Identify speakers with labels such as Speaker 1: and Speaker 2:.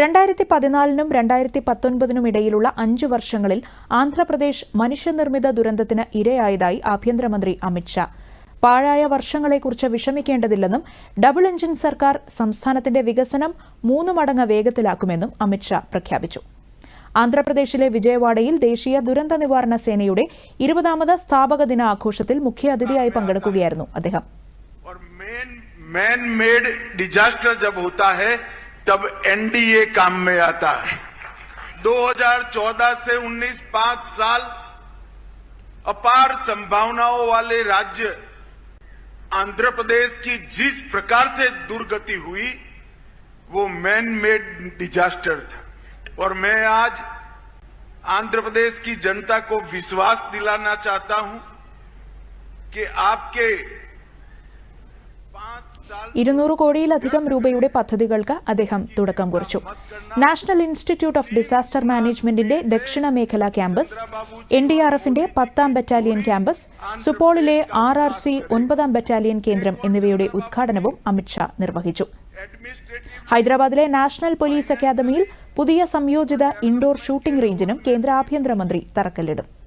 Speaker 1: രണ്ടായിരത്തി പതിനാലിനും രണ്ടായിരത്തി പത്തൊൻപതിനും ഇടയിലുള്ള അഞ്ചു വർഷങ്ങളിൽ ആന്ധ്രാപ്രദേശ് മനുഷ്യനിർമ്മിത ദുരന്തത്തിന് ഇരയായതായി ആഭ്യന്തരമന്ത്രി അമിത്ഷാ പാഴായ വർഷങ്ങളെക്കുറിച്ച് വിഷമിക്കേണ്ടതില്ലെന്നും ഡബിൾ എഞ്ചിൻ സർക്കാർ സംസ്ഥാനത്തിന്റെ വികസനം മൂന്ന് മടങ്ങ് വേഗത്തിലാക്കുമെന്നും അമിത്ഷാ പ്രഖ്യാപിച്ചു. ആന്ധ്രാപ്രദേശിലെ വിജയവാഡയിൽ ദേശീയ ദുരന്ത നിവാരണ സേനയുടെ ഇരുപതാമത് സ്ഥാപക ദിനാഘോഷത്തിൽ മുഖ്യാതിഥിയായി പങ്കെടുക്കുകയായിരുന്നു അദ്ദേഹം.
Speaker 2: तब एनडीए काम में आता है। 2014 से 19 पाँच साल अपार संभावनाओं वाले राज्य आंध्र प्रदेश की जिस प्रकार से दुर्गति हुई, वो मैन मेड डिजास्टर था। और मैं आज आंध्र प्रदेश की जनता को विश्वास दिलाना चाहता हूँ कि आपके
Speaker 1: ഇരുന്നൂറ് കോടിയിലധികം രൂപയുടെ പദ്ധതികൾക്ക് അദ്ദേഹം തുടക്കം കുറിച്ചു. നാഷണൽ ഇൻസ്റ്റിറ്റ്യൂട്ട് ഓഫ് ഡിസാസ്റ്റർ മാനേജ്മെന്റിന്റെ ദക്ഷിണ മേഖലാ ക്യാമ്പസ് എൻ ഡി ആർ എഫിന്റെ പത്താം ബറ്റാലിയൻ ക്യാമ്പസ് സുപോളിലെ ആർ ആർ സി ഒൻപതാം ബറ്റാലിയൻ കേന്ദ്രം എന്നിവയുടെ ഉദ്ഘാടനവും അമിത്ഷാ നിർവഹിച്ചു. ഹൈദരാബാദിലെ നാഷണൽ പോലീസ് അക്കാദമിയിൽ പുതിയ സംയോജിത ഇൻഡോർ ഷൂട്ടിംഗ് റേഞ്ചിനും കേന്ദ്ര ആഭ്യന്തരമന്ത്രി തറക്കല്ലിടും.